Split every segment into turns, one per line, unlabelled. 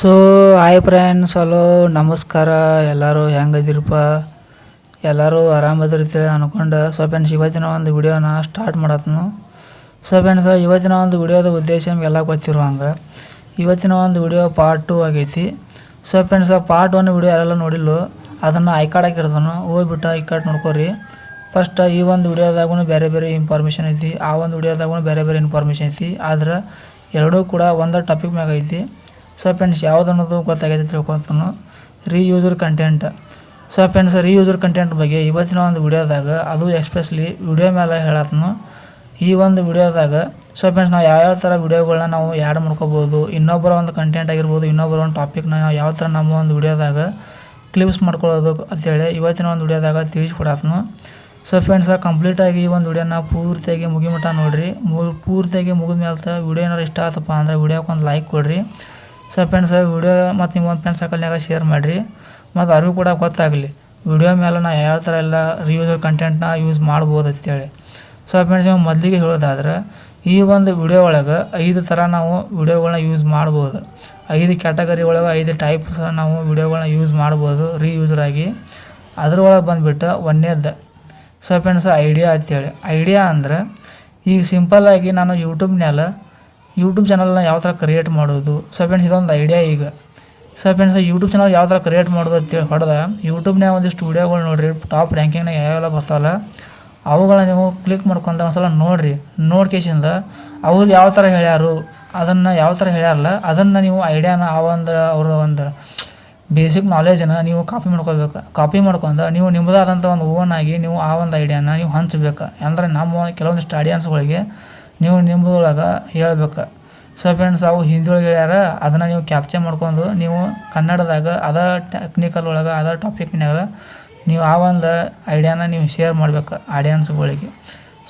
So hi friends hello ನಮಸ್ಕಾರ. ಎಲ್ಲರೂ ಹೆಂಗದಿರಪ್ಪ? ಎಲ್ಲರೂ ಆರಾಮದಿರ್ತೀರಿ ಅನ್ಕೊಂಡು. ಸೊ ಫ್ರೆಂಡ್ಸ್ ಇವತ್ತಿನ ಒಂದು ವಿಡಿಯೋನ ಸ್ಟಾರ್ಟ್ ಮಾಡತ್ನು ಸೊ ಫ್ರೆಂಡ್ಸ್ ಇವತ್ತಿನ ಒಂದು ವಿಡಿಯೋದ ಉದ್ದೇಶ ನಿಮಗೆಲ್ಲ ಗೊತ್ತಿರೋ ಹಂಗೆ ಇವತ್ತಿನ ಒಂದು ವಿಡಿಯೋ ಪಾರ್ಟ್ ಟು ಆಗೈತಿ. So friends part one video ಯಾರೆಲ್ಲ ನೋಡಿಲ್ಲ, ಅದನ್ನು ಐಕಾರ್ಡ್ ಹಾಕಿರ್ತಾನು ಹೋಗ್ಬಿಟ್ಟು ಐಕಾಟ್ ನೋಡ್ಕೊರಿ. ಫಸ್ಟ್ ಈ ಒಂದು ವಿಡಿಯೋದಾಗೂ ಬೇರೆ ಬೇರೆ ಇನ್ಫಾರ್ಮೇಷನ್ ಐತಿ. ಆ ಒಂದು ವಿಡಿಯೋದಾಗೂ ಬೇರೆ ಬೇರೆ ಇನ್ಫಾರ್ಮೇಷನ್ ಐತಿ. ಆದ್ರೆ, ಎರಡೂ ಕೂಡ ಒಂದು ಟಾಪಿಕ್ ಮ್ಯಾಗ ಐತಿ. ಸೊ ಫ್ರೆಂಡ್ಸ್ ಯಾವ್ದು ಅನ್ನೋದು ಗೊತ್ತಾಗೈತೆ ತಿಳ್ಕೊತಾನು reused content so friends reused content ಬಗ್ಗೆ ಇವತ್ತಿನ ಒಂದು ವಿಡಿಯೋದಾಗ, ಅದು ಎಸ್ಪೆಷಲಿ ವಿಡಿಯೋ ಮೇಲೆ ಹೇಳತ್ನು. ಈ ಒಂದು ವಿಡಿಯೋದಾಗ ಸೊ ಫ್ರೆಂಡ್ಸ್ ನಾವು ಯಾವ್ಯಾವ ಥರ ವಿಡಿಯೋಗಳನ್ನ ನಾವು ಆ್ಯಡ್ ಮಾಡ್ಕೋಬೋದು, ಇನ್ನೊಬ್ಬರ ಒಂದು ಕಂಟೆಂಟ್ ಆಗಿರ್ಬೋದು, ಇನ್ನೊಬ್ಬರ ಒಂದು ಟಾಪಿಕ್ನ ನಾವು ಯಾವ ಥರ ನಮ್ಮ ಒಂದು ವಿಡಿಯೋದಾಗ ಕ್ಲಿಪ್ಸ್ ಮಾಡ್ಕೊಳ್ಳೋದು ಅಂತೇಳಿ ಇವತ್ತಿನ ಒಂದು ವಿಡಿಯೋದಾಗ ತಿಳಿಸ್ಕೊಡತ್ನು. ಸೊ ಫ್ರೆಂಡ್ಸ್ ಕಂಪ್ಲೀಟಾಗಿ ಈ ಒಂದು ವಿಡಿಯೋನ ಪೂರ್ತಿಯಾಗಿ ಮುಗಿಮಟ್ಟ ನೋಡಿರಿ. ಮು, ಪೂರ್ತಿಯಾಗಿ ಮುಗಿದ ಮೇಲೆ ವಿಡಿಯೋ ಏನಾರು ಇಷ್ಟ ಆಯ್ತಪ್ಪ ಅಂದ್ರೆ ವಿಡಿಯೋಕ್ಕೆ ಒಂದು ಲೈಕ್ ಕೊಡಿರಿ. ಸೊ ಫ್ರೆಂಡ್ಸ್ ವಿಡಿಯೋ ಮತ್ತು ನಿಮ್ಮ ಒಂದು ಫ್ರೆಂಡ್ಸ್ ಸರ್ಕಲ್ನಾಗ ಶೇರ್ ಮಾಡಿರಿ. ಮತ್ತು ಅವ್ರಿಗೂ ಕೂಡ ಗೊತ್ತಾಗಲಿ. ವಿಡಿಯೋ ಮೇಲೆ ನಾ ಯಾವ ಥರ ಎಲ್ಲ ರಿಯೂಸರ್ ಕಂಟೆಂಟ್ನ ಯೂಸ್ ಮಾಡ್ಬೋದು ಅಂತೇಳಿ. ಸೊ ಫ್ರೆಂಡ್ಸ್ ನೀವು ಮೊದಲಿಗೆ ಹೇಳೋದಾದ್ರೆ, ಈ ಒಂದು ವಿಡಿಯೋ ಒಳಗೆ ಐದು ಥರ ನಾವು ವಿಡಿಯೋಗಳನ್ನ ಯೂಸ್ ಮಾಡ್ಬೋದು. ಐದು ಕ್ಯಾಟಗರಿ ಒಳಗೆ ಐದು ಟೈಪ್ಸ್ ನಾವು ವಿಡಿಯೋಗಳನ್ನ ಯೂಸ್ ಮಾಡ್ಬೋದು ರೀಯೂಸರ್ ಆಗಿ. ಅದ್ರೊಳಗೆ ಬಂದುಬಿಟ್ಟು ಒಂದೇದ್ದು ಸೊ ಫ್ರೆಂಡ್ಸ್ ಐಡಿಯಾ ಅಂತೇಳಿ. ಐಡಿಯಾ ಅಂದ್ರೆ, ಈಗ ಸಿಂಪಲ್ಲಾಗಿ ನಾನು ಯೂಟ್ಯೂಬ್ನ್ಯಾಲ ಯೂಟ್ಯೂಬ್ ಚಾನಲ್ನ ಯಾವ ಥರ ಕ್ರಿಯೇಟ್ ಮಾಡೋದು ಸೊ ಫ್ರೆಂಡ್ಸ್ ಇದೊಂದು ಐಡಿಯಾ ಈಗ. ಸೊ ಫ್ರೆಂಡ್ಸ್ ಯೂಟ್ಯೂಬ್ ಚಾನಲ್ ಯಾವ ಥರ ಕ್ರಿಯೇಟ್ ಮಾಡೋದು ಅಂತೇಳಿ ಹೊಡೆದ ಯೂಟ್ಯೂಬ್ನಾಗ ಒಂದಿಷ್ಟು ವಿಡಿಯೋಗಳು ನೋಡಿರಿ ಟಾಪ್ ರ್ಯಾಂಕಿಂಗ್ನಾಗ ಯಾವೆಲ್ಲ ಬರ್ತಾವಲ್ಲ, ಅವುಗಳನ್ನ ನೀವು ಕ್ಲಿಕ್ ಮಾಡ್ಕೊಂತ ಒಂದ್ಸಲ ನೋಡಿರಿ. ನೋಡ್ಕೇಶಿಂದ ಅವ್ರು ಯಾವ ಥರ ಹೇಳ್ಯಾರು, ಅದನ್ನು ಯಾವ ಥರ ಹೇಳ್ಯಾರಲ್ಲ, ಅದನ್ನು ನೀವು ಐಡಿಯಾನ ಆ ಒಂದು, ಅವರ ಒಂದು ಬೇಸಿಕ್ ನಾಲೆಜನ್ನು ನೀವು ಕಾಪಿ ಮಾಡ್ಕೋಬೇಕು ಕಾಪಿ ಮಾಡ್ಕೊಂಡು ನೀವು ನಿಮ್ಮದಾದಂಥ ಒಂದು ಓನ್ ಆಗಿ ನೀವು ಆ ಒಂದು ಐಡಿಯಾನ ನೀವು ಹಂಚಬೇಕು. ಅಂದರೆ ನಮ್ಮ ಕೆಲವೊಂದಿಷ್ಟು ಆಡಿಯನ್ಸ್ಗಳಿಗೆ ನೀವು ನಿಮ್ಮದೊಳಗೆ ಹೇಳ್ಬೇಕು. ಸೊ ಫ್ರೆಂಡ್ಸ್ ಅವು ಹಿಂದಿಯೊಳಗೆ ಹೇಳ್ಯಾರ, ಅದನ್ನು ನೀವು ಕ್ಯಾಪ್ಚರ್ ಮಾಡ್ಕೊಂಡು ನೀವು ಕನ್ನಡದಾಗ ಅದರ ಟೆಕ್ನಿಕಲ್ ಒಳಗೆ ಅದರ ಟಾಪಿಕ್ನಾಗ ನೀವು ಆ ಒಂದು ಐಡಿಯಾನ ನೀವು ಶೇರ್ ಮಾಡ್ಬೇಕು ಆಡಿಯನ್ಸ್ಗಳಿಗೆ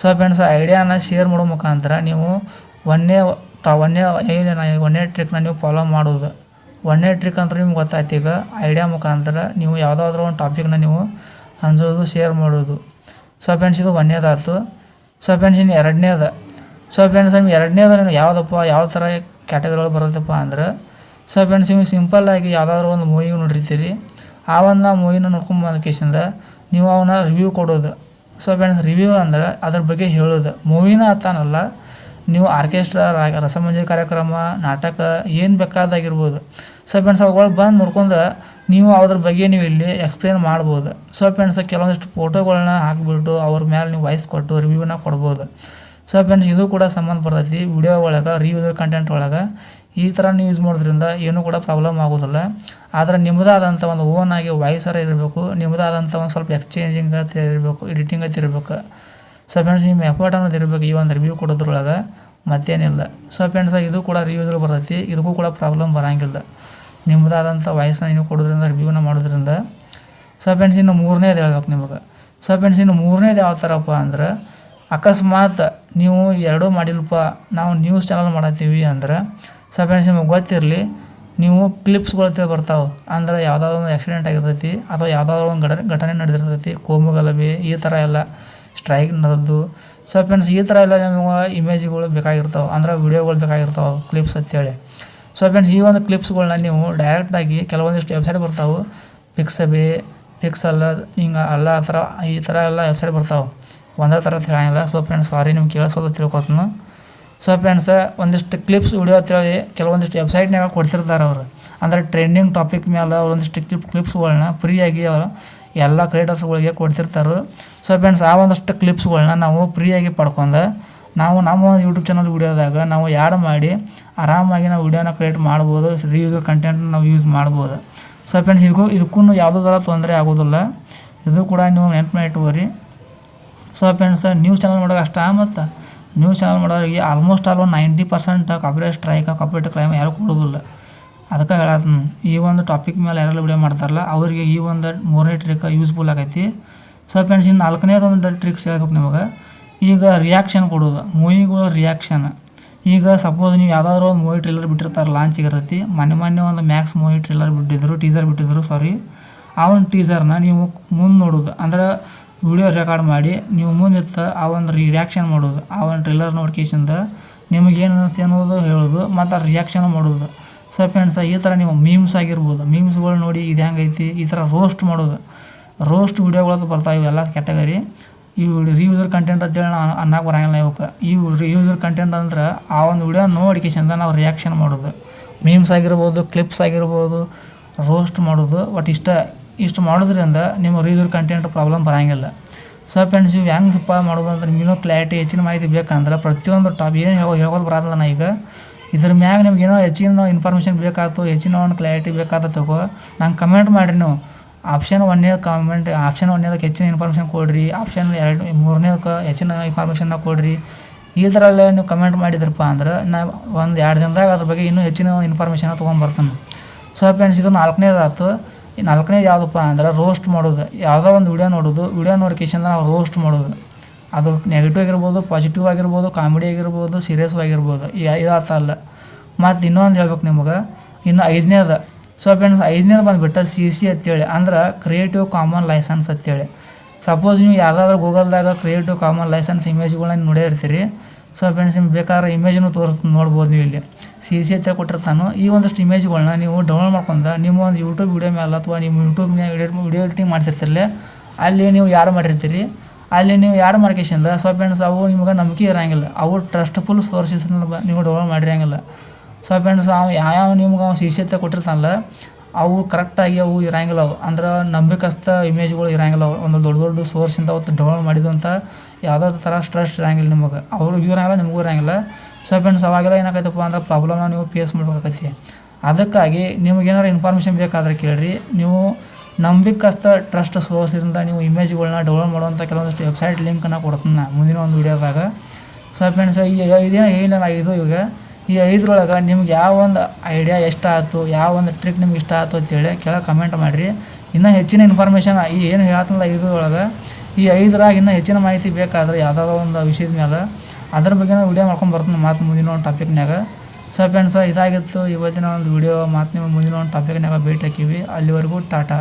ಸೊ ಫ್ರೆಂಡ್ಸ್ ಐಡಿಯಾನ ಶೇರ್ ಮಾಡೋ ಮುಖಾಂತರ ನೀವು ಒಂದೇ ಟ, ಒಂದೇ ಏನೇನ ಒಂದೇ ಟ್ರಿಕ್ನ ನೀವು ಫಾಲೋ ಮಾಡೋದು. ಒಂದೇ ಟ್ರಿಕ್ ಅಂತ ನಿಮ್ಗೆ ಗೊತ್ತಾಯ್ತು ಈಗ ಐಡಿಯಾ ಮುಖಾಂತರ ನೀವು ಯಾವುದಾದ್ರೂ ಒಂದು ಟಾಪಿಕ್ನ ನೀವು ಹಂಚೋದು ಶೇರ್ ಮಾಡೋದು. ಸೊ ಫ್ರೆಂಡ್ಸ್ ಇದು ಒಂದೇದಾಯ್ತು ಸೊ ಫ್ರೆಂಡ್ಸ್ ಇನ್ನು ಎರಡನೇದು ಸೊ ಫ್ರೆಂಡ್ಸ್ ನಿಮ್ಗೆ ಎರಡನೇದು ನಿಮ್ಗೆ ಯಾವುದಪ್ಪ, ಯಾವ ಥರ ಕ್ಯಾಟಗರಿಗಳು ಬರುತ್ತಪ್ಪ ಅಂದ್ರೆ ಸೊ ಫ್ರೆಂಡ್ಸ್ ನೀವು ಸಿಂಪಲ್ಲಾಗಿ ಯಾವುದಾದ್ರು ಒಂದು ಮೂವಿ ನೋಡಿರ್ತೀರಿ. ಆ ಒಂದು ಮೂವಿನ ನೋಡ್ಕೊಂಬಂದ ಕೇಸಿಂದ ನೀವು ಅವನ್ನ ರಿವ್ಯೂ ಕೊಡೋದು. ಸೊ ಫ್ರೆಂಡ್ಸ್ ರಿವ್ಯೂ ಅಂದ್ರೆ ಅದ್ರ ಬಗ್ಗೆ ಹೇಳೋದು. ಮೂವಿನ ಅತ್ತಾನಲ್ಲ ನೀವು ಆರ್ಕೆಸ್ಟ್ರಾ ರಸಮಂಜರಿ ಕಾರ್ಯಕ್ರಮ, ನಾಟಕ, ಏನು ಬೇಕಾದಾಗಿರ್ಬೋದು. ಸೊ ಫ್ರೆಂಡ್ಸ್ ಅವುಗಳು ಬಂದು ನೋಡ್ಕೊಂಡು ನೀವು ಅದ್ರ ಬಗ್ಗೆ ನೀವು ಇಲ್ಲಿ ಎಕ್ಸ್ಪ್ಲೇನ್ ಮಾಡ್ಬೋದು. ಸೊ ಫ್ರೆಂಡ್ಸ್ ಕೆಲವೊಂದಿಷ್ಟು ಫೋಟೋಗಳನ್ನ ಹಾಕಿಬಿಟ್ಟು ಅವ್ರ ಮೇಲೆ ನೀವು ವಾಯ್ಸ್ ಕೊಟ್ಟು ರಿವ್ಯೂನ ಕೊಡ್ಬೋದು. ಸೊ ಫ್ರೆಂಡ್ಸ್ ಇದು ಕೂಡ ಸಂಬಂಧ ಬರ್ತೈತಿ ವಿಡಿಯೋ ಒಳಗೆ ರೀಯೂಸರ್ ಕಂಟೆಂಟ್ ಒಳಗೆ. ಈ ಥರ ನೀವು ಯೂಸ್ ಮಾಡೋದ್ರಿಂದ ಏನೂ ಕೂಡ ಪ್ರಾಬ್ಲಮ್ ಆಗೋದಿಲ್ಲ. ಆದರೆ ನಿಮ್ಮದಾದಂಥ ಒಂದು ಓನ್ ಆಗಿ ವಾಯ್ಸರ ಇರಬೇಕು ನಿಮ್ಮದಾದಂಥ ಒಂದು ಸ್ವಲ್ಪ ಎಕ್ಸ್ಚೇಂಜಿಂಗ್ ಅಂತ ಇರಬೇಕು ಎಡಿಟಿಂಗ್ ಅಂತ ಇರಬೇಕು ಸೊ ಫ್ರೆಂಡ್ಸ್ ನಿಮ್ಮ ಎಫರ್ಟ್ ಅನ್ನೋದು ಇರಬೇಕು ಈ ಒಂದು ರಿವ್ಯೂ ಕೊಡೋದ್ರೊಳಗೆ. ಮತ್ತೇನಿಲ್ಲ. ಸೊ ಫ್ರೆಂಡ್ಸ್ ಇದು ಕೂಡ ರಿವ್ಯೂಸರ್ ಬರ್ತೈತಿ, ಇದಕ್ಕೂ ಕೂಡ ಪ್ರಾಬ್ಲಮ್ ಬರೋಂಗಿಲ್ಲ. ನಿಮ್ಮದಾದಂಥ ವಾಯ್ಸನ್ನ ನೀವು ಕೊಡೋದ್ರಿಂದ ರಿವ್ಯೂನ ಮಾಡೋದ್ರಿಂದ. ಸೊ ಫ್ರೆಂಡ್ಸ್ ಇನ್ನು ಮೂರನೇದು ಹೇಳ್ಬೇಕು ನಿಮಗೆ. ಸೊ ಫ್ರೆಂಡ್ಸ್ ಇನ್ನು ಮೂರನೇದು ಯಾವ ಥರಪ್ಪ ಅಂದ್ರೆ ಅಕಸ್ಮಾತ್ ನೀವು ಎರಡೂ ಮಾಡಿಲ್ಪ ನಾವು ನ್ಯೂಸ್ ಚಾನಲ್ ಮಾಡತ್ತೀವಿ ಅಂದ್ರೆ ಸೊ ಫ್ರೆಂಡ್ಸ್ ನಿಮಗೆ ಗೊತ್ತಿರಲಿ, ನೀವು ಕ್ಲಿಪ್ಸ್ಗಳು ಬರ್ತಾವೆ. ಅಂದ್ರೆ ಯಾವುದಾದ್ರು ಒಂದು ಆಕ್ಸಿಡೆಂಟ್ ಆಗಿರ್ತೈತಿ, ಅಥವಾ ಯಾವುದಾದ್ರು ಒಂದು ಘಟನೆ ಘಟನೆ ನಡೆದಿರ್ತೈತಿ, ಕೋಮು ಗಲಭೆ, ಈ ಥರ ಎಲ್ಲ ಸ್ಟ್ರೈಕ್ ನಡೆದು ಸೊ ಫ್ರೆಂಡ್ಸ್ ಈ ಥರ ಎಲ್ಲ ನಿಮಗೆ ಇಮೇಜ್ಗಳು ಬೇಕಾಗಿರ್ತಾವೆ, ಅಂದ್ರೆ ವಿಡಿಯೋಗಳು ಬೇಕಾಗಿರ್ತಾವೆ ಕ್ಲಿಪ್ಸ್ ಅಂತೇಳಿ. ಸೊ ಫ್ರೆಂಡ್ಸ್ ಈ ಒಂದು ಕ್ಲಿಪ್ಸ್ಗಳನ್ನ ನೀವು ಡೈರೆಕ್ಟಾಗಿ ಕೆಲವೊಂದಿಷ್ಟು ವೆಬ್ಸೈಟ್ ಬರ್ತಾವೆ. ಪಿಕ್ಸಬಿ ಪಿಕ್ಸಲ್ಲ ಹಿಂಗೆ ಎಲ್ಲ ಥರ ಈ ಥರ ಎಲ್ಲ ವೆಬ್ಸೈಟ್ ಬರ್ತಾವೆ. ಒಂದೇ ಥರ ತಿಳಿಯಂಗಿಲ್ಲ ಸೊ ಫ್ರೆಂಡ್ಸ್ ಸಾರಿ ನಿಮ್ಗೆ ಕೇಳಿಸೋದು ತಿಳ್ಕೊತನು ಸೊ ಫ್ರೆಂಡ್ಸ್ ಒಂದಿಷ್ಟು ಕ್ಲಿಪ್ಸ್ ವಿಡಿಯೋ ಅಂತೇಳಿ ಕೆಲವೊಂದಿಷ್ಟು ವೆಬ್ಸೈಟ್ನಾಗ ಕೊಡ್ತಿರ್ತಾರೆ ಅವರು. ಅಂದರೆ ಟ್ರೆಂಡಿಂಗ್ ಟಾಪಿಕ್ ಮೇಲೆ ಒಂದಿಷ್ಟು ಕ್ಲಿಪ್ ಕ್ಲಿಪ್ಸ್ಗಳನ್ನ ಫ್ರೀಯಾಗಿ ಅವರು ಎಲ್ಲ ಕ್ರಿಯೇಟರ್ಸ್ಗಳಿಗೆ ಕೊಡ್ತಿರ್ತಾರೆ. ಸೊ ಫ್ರೆಂಡ್ಸ್ ಆ ಒಂದಷ್ಟು ಕ್ಲಿಪ್ಸ್ಗಳನ್ನ ನಾವು ಫ್ರೀಯಾಗಿ ಪಡ್ಕೊಂಡು ನಾವು ನಮ್ಮ ಯೂಟ್ಯೂಬ್ ಚಾನಲ್ ವಿಡಿಯೋದಾಗ ನಾವು ಯಾಡ್ ಮಾಡಿ ಆರಾಮಾಗಿ ನಾವು ವಿಡಿಯೋನ ಕ್ರಿಯೇಟ್ ಮಾಡ್ಬೋದು ರೀಯೂಸರ್ ಕಂಟೆಂಟ್ ನಾವು ಯೂಸ್ ಮಾಡ್ಬೋದು. ಸೊ ಫ್ರೆಂಡ್ಸ್ ಇದಕ್ಕೂ ಇದಕ್ಕೂ ಯಾವುದೋ ಥರ ತೊಂದರೆ ಆಗೋದಿಲ್ಲ. ಇದು ಕೂಡ ನೀವು ನೆನ್ಪು ಮಾಡಿ ಇಟ್ಕೋರಿ ಸೊ ಫ್ರೆಂಡ್ಸ್ ನ್ಯೂಸ್ ಚಾನಲ್ ಮಾಡೋರು ಅಷ್ಟ ಮತ್ತು ನ್ಯೂಸ್ ಚಾನಲ್ ಮಾಡೋರಿಗೆ ಆಲ್ಮೋಸ್ಟ್ ಆಲ್ ಒಂದು ninety percent copyright strike copyright claim ಯಾರು ಕೊಡೋದಿಲ್ಲ. ಅದಕ್ಕೆ ಹೇಳೋದು ಈ ಒಂದು ಟಾಪಿಕ್ ಮೇಲೆ ಯಾರೆಲ್ಲ ವಿಡಿಯೋ ಮಾಡ್ತಾರಲ್ಲ, ಅವರಿಗೆ ಈ ಒಂದು ಮೂರನೇ ಟ್ರಿಕ್ ಯೂಸ್ಫುಲ್ ಆಗೈತಿ. ಸೊ ಫ್ರೆಂಡ್ಸ್ ಇನ್ನು ನಾಲ್ಕನೇದು ಒಂದು ಟ್ರಿಕ್ಸ್ ಹೇಳ್ಬೇಕು ನಿಮಗೆ. ಈಗ ರಿಯಾಕ್ಷನ್ ಕೊಡೋದು, ಮೂವಿಗಳ ರಿಯಾಕ್ಷನ್ ಈಗ ಸಪೋಸ್ ನೀವು ಯಾವುದಾದ್ರು ಒಂದು ಮೂವಿ ಟ್ರೇಲರ್ ಬಿಟ್ಟಿರ್ತಾರೆ ಲಾಂಚ್ ಇರ್ತೈತಿ ಮೊನ್ನೆ ಮೊನ್ನೆ ಒಂದು ಮ್ಯಾಕ್ಸ್ ಮೂವಿ ಟ್ರೇಲರ್ ಬಿಟ್ಟಿದ್ರು ಟೀಸರ್ ಬಿಟ್ಟಿದ್ರು ಸಾರಿ ಆ ಒಂದು ಟೀಸರ್ನ ನೀವು ಮುಂದೆ ನೋಡೋದು. ಅಂದ್ರೆ ವಿಡಿಯೋ ರೆಕಾರ್ಡ್ ಮಾಡಿ, ನೀವು ಮುಂದಿತ್ತ ಆ ಒಂದು ರಿಯಾಕ್ಷನ್ ಮಾಡೋದು ಆ ಒಂದು ಟ್ರಿಲ್ಲರ್ ನೋಡ್ಕೇಶಿಂದ ನಿಮಗೇನು ಅನಿಸ್ತು ಅನ್ನೋದು ಹೇಳೋದು ಮತ್ತು ಆ ರಿಯಾಕ್ಷನ್ ಮಾಡೋದು ಸೊ ಫ್ರೆಂಡ್ಸ್ ಈ ಥರ ನೀವು ಮೀಮ್ಸ್ ಆಗಿರ್ಬೋದು. ಮೀಮ್ಸ್ಗಳು ನೋಡಿ ಇದು ಹೆಂಗೈತಿ ಈ ಥರ ರೋಸ್ಟ್ ಮಾಡೋದು ರೋಸ್ಟ್ ವಿಡಿಯೋಗಳದ್ದು ಬರ್ತಾವೆ ಇವೆಲ್ಲ ಕ್ಯಾಟಗರಿ ಇವು ರಿಯೂಸರ್ ಕಂಟೆಂಟ್ ಅಂತೇಳಿ ನಾನು ಅನ್ನಕ್ಕೆ ಬರಂಗಿಲ್ಲ ಇವಕ್ಕೆ. ಇವು ರಿಯೂಸರ್ ಕಂಟೆಂಟ್ ಅಂದ್ರೆ ಆ ಒಂದು ವಿಡಿಯೋ ನೋಡಿಕೇಶಿಂದ ನಾವು ರಿಯಾಕ್ಷನ್ ಮಾಡೋದು ಮೀಮ್ಸ್ ಆಗಿರ್ಬೋದು ಕ್ಲಿಪ್ಸ್ ಆಗಿರ್ಬೋದು ರೋಸ್ಟ್ ಮಾಡೋದು ಬಟ್ ಇಷ್ಟ ಇಷ್ಟು ಮಾಡೋದ್ರಿಂದ ನಿಮ್ಮ ರೀಲ್ ಕಂಟೆಂಟ್ ಪ್ರಾಬ್ಲಮ್ ಬರಂಗಿಲ್ಲ. ಸೊ ಫ್ರೆಂಡ್ಸ್ ಇವು ಹೆಂಗಪ್ಪ ಮಾಡೋದು ಅಂದ್ರೆ ನಿಮಗಿನ್ನೂ ಕ್ಲಾರಿಟಿ ಹೆಚ್ಚಿನ ಮಾಹಿತಿ ಬೇಕಂದ್ರೆ ಪ್ರತಿಯೊಂದು ಟಾಪ್ ಏನು ಹೇಳೋ ಹೇಳೋದು ಬರೋದಿಲ್ಲ ನಾ ಈಗ. ಇದ್ರ ಮ್ಯಾಗ ನಿಮ್ಗೆ ಏನೋ ಹೆಚ್ಚಿನ ಇನ್ಫಾರ್ಮೇಷನ್ ಬೇಕಾಯ್ತು, ಹೆಚ್ಚಿನ ಒಂದು ಕ್ಲಾರಿಟಿ ಬೇಕಾದ ತಗೋ, ನಂಗೆ ಕಮೆಂಟ್ ಮಾಡಿರಿ ನೀವು. ಆಪ್ಷನ್ ಒಂದೇ ಕಮೆಂಟ್ ಆಪ್ಷನ್ ಒಂದೇದಕ್ಕೆ ಹೆಚ್ಚಿನ ಇನ್ಫಾರ್ಮೇಷನ್ ಕೊಡ್ರಿ. ಆಪ್ಷನ್ ಎರಡು ಮೂರನೇದಕ್ಕೆ ಹೆಚ್ಚಿನ ಇನ್ಫಾರ್ಮೇಷನ್ನ ಕೊಡ್ರಿ. ಈ ಥರಲ್ಲೇ ನೀವು ಕಮೆಂಟ್ ಮಾಡಿದ್ರಪ್ಪ ಅಂದ್ರೆ ನಾ ಒಂದು ಎರಡು ದಿನದಾಗ ಅದ್ರ ಬಗ್ಗೆ ಇನ್ನೂ ಹೆಚ್ಚಿನ ಇನ್ಫಾರ್ಮೇಷನ್ ತೊಗೊಂಬರ್ತಾನೆ ಸೊ ಫ್ರೆಂಡ್ಸ್ ಇದು ನಾಲ್ಕನೇದಾಯ್ತು. ಈ ನಾಲ್ಕನೇದು ಯಾವುದಪ್ಪ ಅಂದ್ರೆ ರೋಸ್ಟ್ ಮಾಡೋದು. ಯಾವುದೋ ಒಂದು ವಿಡಿಯೋ ನೋಡೋದು. ವಿಡಿಯೋ ನೋಡಿಕೇಶನ್ ನಾವು ರೋಸ್ಟ್ ಮಾಡೋದು. ಅದು ನೆಗೆಟಿವ್ ಆಗಿರ್ಬೋದು ಪಾಸಿಟಿವ್ ಆಗಿರ್ಬೋದು ಕಾಮಿಡಿ ಆಗಿರ್ಬೋದು ಸೀರಿಯಸ್ ಆಗಿರ್ಬೋದು. ಈ ಐದಾತ ಅಲ್ಲ. ಮತ್ತು ಇನ್ನೊಂದು ಹೇಳ್ಬೇಕು ನಿಮಗೆ. ಇನ್ನು ಐದನೇದು. ಸೊ ಫ್ರೆಂಡ್ಸ್ ಐದನೇದು ಬಂದುಬಿಟ್ಟು ಸಿ ಸಿ ಅಂತೇಳಿ. ಅಂದ್ರೆ ಕ್ರಿಯೇಟಿವ್ ಕಾಮನ್ ಲೈಸೆನ್ಸ್ ಅಂತೇಳಿ. ಸಪೋಸ್ ನೀವು ಯಾರಾದರೂ ಗೂಗಲ್ದಾಗ ಕ್ರಿಯೇಟಿವ್ ಕಾಮನ್ ಲೈಸೆನ್ಸ್ ಇಮೇಜ್ಗಳನ್ನ ನೋಡೇ ಇರ್ತೀರಿ ಸೊ ಫ್ರೆಂಡ್ಸ್ ನಿಮ್ಗೆ ಬೇಕಾದ್ರೆ ಇಮೇಜನ್ನು ತೋರಿಸ್ ನೋಡ್ಬೋದು ನೀವು ಇಲ್ಲಿ. ಸಿ ಸಿ ಅಂತ ಕೊಟ್ಟಿರ್ತಾನೋ, ಈ ಒಂದಷ್ಟು ಇಮೇಜ್ಗಳನ್ನ ನೀವು ಡೌನ್ಲೋಡ್ ಮಾಡ್ಕೊಂಡು ನಿಮ್ಮ ಒಂದು ಯೂಟ್ಯೂಬ್ ವಿಡಿಯೋ ಮೇಲೆ ಅಥವಾ ನಿಮ್ಮ ಯೂಟ್ಯೂಬ್ನಾಗ ವಿಡಿಯೋ ವಿಡಿಯೋ ಎಡಿಟಿಂಗ್ ಮಾಡ್ತಿರ್ತಿರಲಿ, ಅಲ್ಲಿ ನೀವು ಯಾರು ಮಾಡಿರ್ತೀರಿ? ಅಲ್ಲಿ ನೀವು ಯಾರು ಮಾಡ್ಕೇಶಿಂದ ಸೊ ಫ್ರೆಂಡ್ಸ್ ಅವು ನಿಮ್ಗೆ ನಂಬಿಕೆ ಇರಂಗಿಲ್ಲ. ಅವು ಟ್ರಸ್ಟ್ಫುಲ್ ಸೋರ್ಸಸ್ ನೀವು ಡೌನ್ಲೋಡ್ ಮಾಡಿರಂಗಿಲ್ಲ. ಸೊ ಫ್ರೆಂಡ್ಸ್ ಅವು ಯಾವ ನಿಮ್ಗೆ ಅವ್ನು ಸಿ ಸಿ ಅಂತ ಕೊಟ್ಟಿರ್ತಾನಲ್ಲ ಅವು ಕರೆಕ್ಟಾಗಿ ಅವು ಇರಂಗಿಲ್ಲ ಅವು. ಅಂದ್ರೆ ನಂಬಿಕಸ್ಥ ಇಮೇಜ್ಗಳು ಇರಂಗಿಲ್ಲ ಅವು. ಒಂದು ದೊಡ್ಡ ದೊಡ್ಡ ಸೋರ್ಸಿಂದ ಅವತ್ತು ಡೌನ್ಲೋಡ್ ಮಾಡಿದಂಥ ಯಾವುದೋ ಥರ ಸ್ಟ್ರೆಸ್ ಇರಂಗಿಲ್ಲ ನಿಮಗೆ. ಅವ್ರಿಗೂ ಇರಂಗಿಲ್ಲ, ನಿಮಗೂ ಇರಂಗಿಲ್ಲ. ಸೊ ಫ್ರೆಂಡ್ಸ್ ಅವಾಗೆಲ್ಲ ಏನಾಗೈತಪ್ಪ ಅಂದ್ರೆ ಪ್ರಾಬ್ಲಮ್ನ ನೀವು ಫೇಸ್ ಮಾಡ್ಬೇಕಾಗತ್ತೆ ಅದಕ್ಕಾಗಿ ನಿಮಗೇನಾರು ಇನ್ಫಾರ್ಮೇಷನ್ ಬೇಕಾದ್ರೆ ಕೇಳಿರಿ. ನೀವು ನಂಬಿಕಸ್ಥ ಟ್ರಸ್ಟ್ ಸೋರ್ಸಿಂದ ನೀವು ಇಮೇಜ್ಗಳನ್ನ ಡೌನ್ಲೋಡ್ ಮಾಡುವಂಥ ಕೆಲವೊಂದಷ್ಟು ವೆಬ್ಸೈಟ್ ಲಿಂಕನ್ನು ಕೊಡ್ತೀನಿ ಮುಂದಿನ ಒಂದು ವೀಡಿಯೋದಾಗ ಸೊ ಫ್ರೆಂಡ್ಸ್ ಈಗ ಇದೇನು ಏನಾಗಿದ್ದು ಇವಾಗ? ಈಗ ಈ ಐದರೊಳಗೆ ನಿಮ್ಗೆ ಯಾವ ಒಂದು ಐಡಿಯಾ ಎಷ್ಟು ಆಯ್ತು ಯಾವ ಒಂದು ಟ್ರಿಕ್ ನಿಮ್ಗೆ ಇಷ್ಟ ಆಯ್ತು ಅಂತೇಳಿ ಕೆಳಗೆ ಕಮೆಂಟ್ ಮಾಡಿರಿ. ಇನ್ನೂ ಹೆಚ್ಚಿನ ಇನ್ಫಾರ್ಮೇಷನ್ ಈ ಏನು ಹೇಳ್ತೀನಲ್ಲ ಐದರೊಳಗೆ, ಈ ಐದರಾಗ ಇನ್ನೂ ಹೆಚ್ಚಿನ ಮಾಹಿತಿ ಬೇಕಾದ್ರೆ ಯಾವುದಾದ್ರು ಒಂದು ವಿಷಯದ ಮೇಲೆ ಅದ್ರ ಬಗ್ಗೆ ವಿಡಿಯೋ ಮಾಡ್ಕೊಂಡು ಬರ್ತೀನಿ ಮಾತು ಮುಂದಿನ ಒಂದು ಟಾಪಿಕ್ನಾಗ ಸೊ ಫ್ರೆಂಡ್ಸ್ ಇದಾಗಿತ್ತು ಇವತ್ತಿನ ಒಂದು ವಿಡಿಯೋ ಮಾತು ನಿಮ್ಮ ಮುಂದಿನ ಒಂದು ಟಾಪಿಕ್ನಾಗ ಭೇಟಿ ಹಾಕಿವಿ. ಅಲ್ಲಿವರೆಗೂ ಟಾಟಾ.